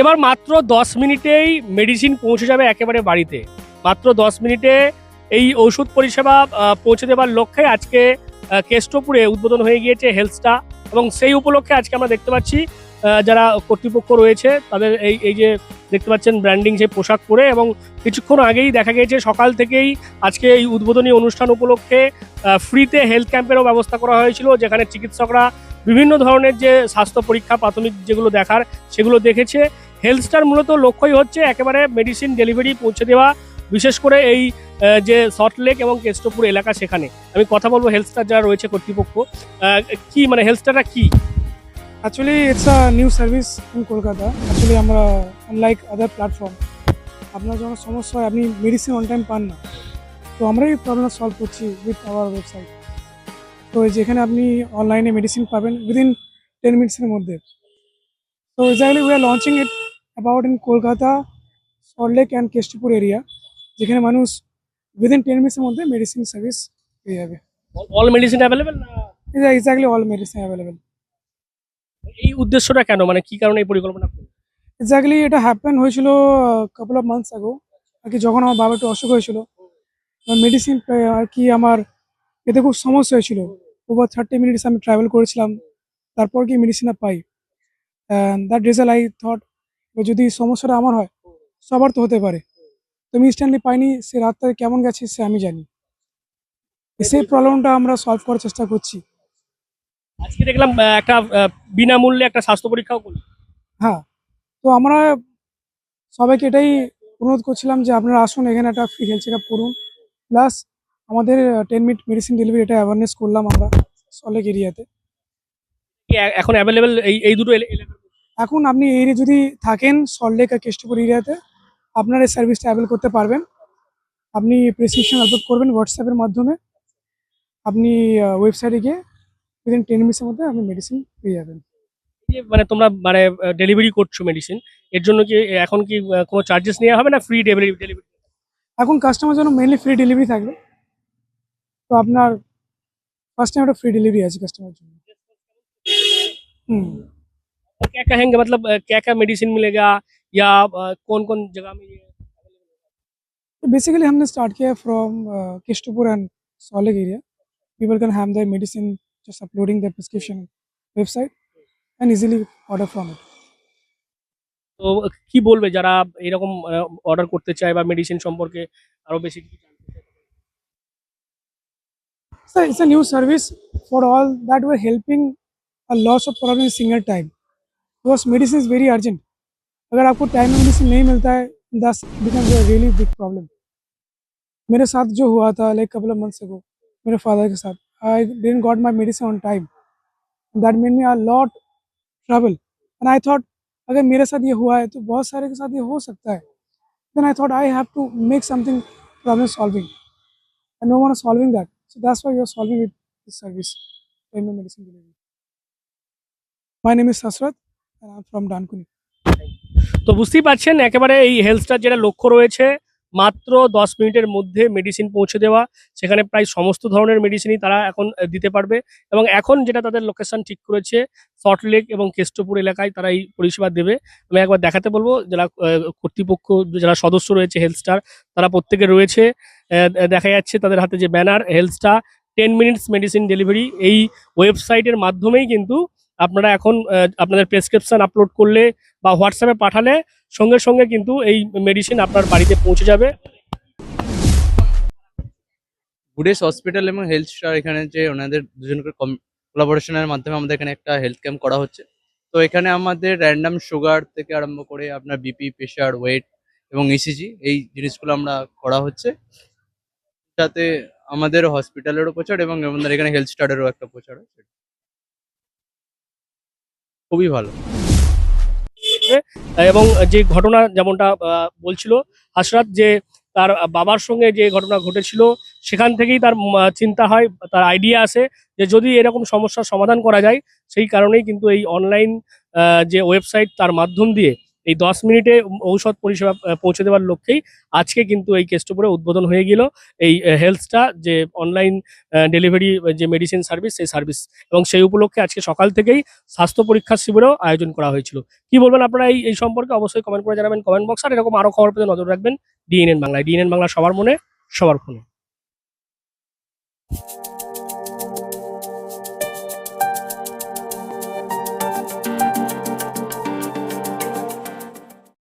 এবার মাত্র দশ মিনিটেই মেডিসিন পৌঁছে যাবে একেবারে বাড়িতে। মাত্র দশ মিনিটে এই ওষুধ পরিষেবা পৌঁছে দেওয়ার লক্ষ্যে আজকে কেষ্টপুরে উদ্বোধন হয়ে গিয়েছে হেলথটা এবং সেই উপলক্ষে আজকে আমরা দেখতে পাচ্ছি যারা কর্তৃপক্ষ রয়েছে তাদের এই এই যে দেখতে পাচ্ছেন ব্র্যান্ডিং সেই পোশাক পরে এবং কিছুক্ষণ আগেই দেখা গিয়েছে সকাল থেকেই আজকে এই উদ্বোধনী অনুষ্ঠান উপলক্ষে ফ্রিতে হেলথ ক্যাম্পেরও ব্যবস্থা করা হয়েছিল যেখানে চিকিৎসকরা বিভিন্ন ধরনের যে স্বাস্থ্য পরীক্ষা, প্রাথমিক যেগুলো দেখার সেগুলো দেখেছে। হেলথ স্টার মূলত লক্ষ্যই হচ্ছে একেবারে মেডিসিন ডেলিভারি পৌঁছে দেওয়া বিশেষ করে এই যে সল্টলেক এবং কেষ্টপুর এলাকা সেখানে। আমি কথা বলব হেলথ স্টার যারা রয়েছে কর্তৃপক্ষ কি মানে হেলথ স্টারটা কি? Actually it's a new service in Kolkata. Actually, আমরা unlike আদার প্ল্যাটফর্ম আপনার যখন সমস্যা হয় আপনি মেডিসিন অন টাইম পান না। তো আমরা এই প্রবলেম সলভ করছি উইথ আওয়ার ওয়েবসাইট তো যেখানে আপনি অনলাইনে মেডিসিন পাবেন উইদিন টেন মিনিটসের মধ্যে। তো exactly we are launching it about in Kolkata salt lake and Keshtopur area যেখানে মানুষ উইদিন টেন মিনিটসের মধ্যে মেডিসিন সার্ভিস পেয়ে যাবে। অল মেডিসিন অ্যাভেলেবেল না? এক্স্যাক্টলি অল মেডিসিন অ্যাভেলেবেল এই উদ্দেশ্যটা কেন? মানে কি কারণে এই পরিকল্পনা? এক্স্যাক্টলি এটা হ্যাপেন হয়েছিল কাপল অফ মান্থস আগো আর কি যখন আমার বাবা একটু অসুখ হয়েছিল মেডিসিন আর কি আমার এতে খুব সমস্যা হয়েছিল। ওভার থার্টি মিনিটস আমি ট্রাভেল করেছিলাম তারপর কি মেডিসিনটা পাই। দ্যাট রেজাল্ট আই থট যদি সমস্যাটা আমার হয় সবার তো হতে পারে। তো আমি ইনস্ট্যান্টলি পাইনি সে রাতটা কেমন গেছে সে আমি জানি। সেই প্রবলেমটা আমরা সলভ করার চেষ্টা করছি। আজকে দেখলাম একটা বিনামূল্যে একটা স্বাস্থ্য পরীক্ষাও করল। হ্যাঁ তো আমরা সবাইকে এটাই অনুরোধ করছিলাম যে আপনারা আসুন এখানে একটা ফ্রি হেলথ চেক করুন। প্লাস আমাদের টেন মিনিট মেডিসিন ডেলিভারি এটা অ্যাওয়ারনেস করলাম আমরা সলেক এরিয়াতে এখন অ্যাভেলেবেল এই এই দুটো? এখন আপনি এই এরিয়া যদি থাকেন সল্টলেক আর কেষ্টপুর এরিয়াতে আপনার এই সার্ভিসটা অ্যাভেল করতে পারবেন। আপনি প্রেসক্রিপশন আপলোড করবেন হোয়াটসঅ্যাপের মাধ্যমে। আপনি ওয়েবসাইটে গিয়ে উইদিন টেন মিনিটসের মধ্যে আপনি মেডিসিন পেয়ে যাবেন। মানে তোমরা মানে ডেলিভারি করছ মেডিসিন এর জন্য কি এখন কি কোনো চার্জেস নেওয়া হবে না ফ্রি ডেলিভারি ডেলিভারি এখন কাস্টমার জন্য মেনলি ফ্রি ডেলিভারি থাকবে। তো আপনার ফার্স্ট টাইম একটা ফ্রি ডেলিভারি আছে কাস্টমার জন্য। হুম। क्या क्या हैंगे मतलब क्या क्या मेडिसिन मिलेगा या कौन कौन जगह में ये तो बेसिकली हमने स्टार्ट किया from Kestopur and Salt Lake area people can have their medicine just uploading their prescription website and easily order from it তো কি বলবে যারা এরকম অর্ডার করতে চায় বা মেডিসিন সম্পর্কে আরো বেশি কিছু জানতে চায় so it's a new service for all that we're helping a loss of problem in single time because medicine very urgent. अगर आपको टाइम में मेडिसिन नहीं मिलता है दस बिकम रियली बिग प्रॉब्लम मेरे साथ जो हुआ था like couple of months ago मेरे फादर के साथ I didn't got my medicine on time that mean me are lot travel and I thought अगर मेरे साथ ये हुआ है तो बहुत सारे के साथ ये हो सकता है। Then I thought I have to make something problem solving and no one solving that so that's why you are solving with service time में medicine delivery my name is Sasharath from Dankuni. তো বুঝতেই পারছেন, একেবারে এই হেলথটার যেটা লক্ষ্য রয়েছে, মাত্র দশ মিনিটের মধ্যে মেডিসিন পৌঁছে দেওয়া, সেখানে প্রায় সমস্ত ধরনের মেডিসিনই তারা এখন দিতে পারবে এবং এখন যেটা তাদের লোকেশন ঠিক করেছে সল্টলেক এবং কেষ্টপুর এলাকায় তারা এই পরিষেবা দেবে আমি একবার দেখাতে বলব, যারা কর্তৃপক্ষ, যারা সদস্য রয়েছে হেলথ স্টার তারা প্রত্যেকে রয়েছে দেখা যাচ্ছে তাদের হাতে যে banner health star ten minutes medicine delivery এই ওয়েবসাইটের মাধ্যমেই কিন্তু আপনারা এখন আপনাদের প্রেসক্রিপশন আপলোড করলে বা হোয়াটসঅ্যাপে পাঠালে সঙ্গে সঙ্গে কিন্তু এই মেডিসিন আপনার বাড়িতে পৌঁছে যাবে। গুডেস হসপিটাল এবং হেলথ স্টার এখানে যে ওনাদের দুজনকে কোলাবোরেশনের মাধ্যমে আমাদের এখানে একটা হেলথ ক্যাম্প করা হচ্ছে। তো এখানে আমাদের র্যান্ডাম সুগার থেকে আরম্ভ করে আপনার বিপি প্রেশার ওয়েট এবং ইসিজি এই জিনিসগুলো আমরা করা হচ্ছে। যাতে আমাদের হসপিটালেরও প্রচার এবং আমাদের এখানে হেলথ স্টারেরও একটা প্রচার হচ্ছে। খুবই ভালো। এবং যে ঘটনা যেমনটা বলছিল হাসরাত যে তার বাবার সঙ্গে যে ঘটনা ঘটেছিল, সেখান থেকেই তার চিন্তা হয়, তার আইডিয়া আছে যে যদি এরকম সমস্যার সমাধান করা যায়, সেই কারণেই কিন্তু এই অনলাইন যে ওয়েবসাইট তার মাধ্যম দিয়ে এই দশ মিনিটে ঔষধ পরিষেবা পৌঁছে দেওয়ার লক্ষ্যেই আজকে কিন্তু এই কেষ্টপুরে উদ্বোধন হয়ে গেল। এই হেলথটা যে অনলাইন ডেলিভারি যে মেডিসিন সার্ভিস সেই সার্ভিস এবং সেই উপলক্ষে আজকে সকাল থেকেই স্বাস্থ্য পরীক্ষা শিবিরও আয়োজন করা হয়েছিল। কি বলবেন আপনারা এই এই সম্পর্কে? অবশ্যই কমেন্ট করে জানাবেন। কমেন্ট বক্স আর এরকম আরও খবর পেতে নজর রাখবেন। ডিএনএন বাংলায়। ডিএনএন বাংলা সবার মনে, সবার ফোনে।